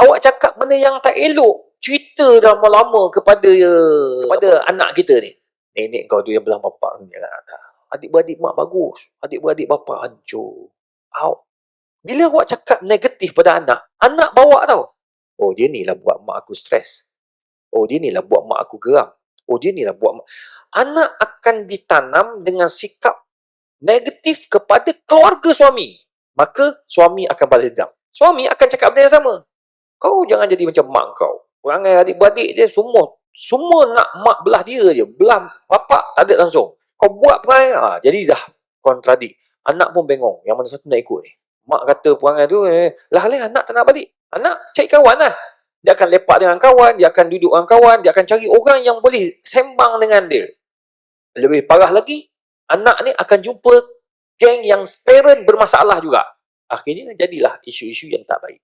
Awak cakap benda yang tak elok. Cerita dah lama kepada kepada anak kita ni. Nenek kau tu yang belah bapak ni. Adik-beradik mak bagus. Adik-beradik bapak hancur. Awak. Bila awak cakap negatif pada anak, anak bawa tau. Oh dia ni lah buat mak aku stres. Oh dia ni lah buat mak aku geram. Oh dia ni lah buat mak... Anak akan ditanam dengan sikap negatif kepada keluarga suami. Maka suami akan balas dendam. Suami akan cakap benda yang sama. Kau jangan jadi macam mak kau. Perangai adik-beradik dia semua semua nak mak belah dia je. Belah bapak tak ada langsung. Kau buat perangai, ha, jadi dah kontradik. Anak pun bengong. Yang mana satu nak ikut ni. Mak kata perangai tu, eh, lah lah anak tak nak balik. Anak cari kawan lah. Dia akan lepak dengan kawan, dia akan duduk dengan kawan, dia akan cari orang yang boleh sembang dengan dia. Lebih parah lagi, anak ni akan jumpa geng yang parent bermasalah juga. Akhirnya jadilah isu-isu yang tak baik.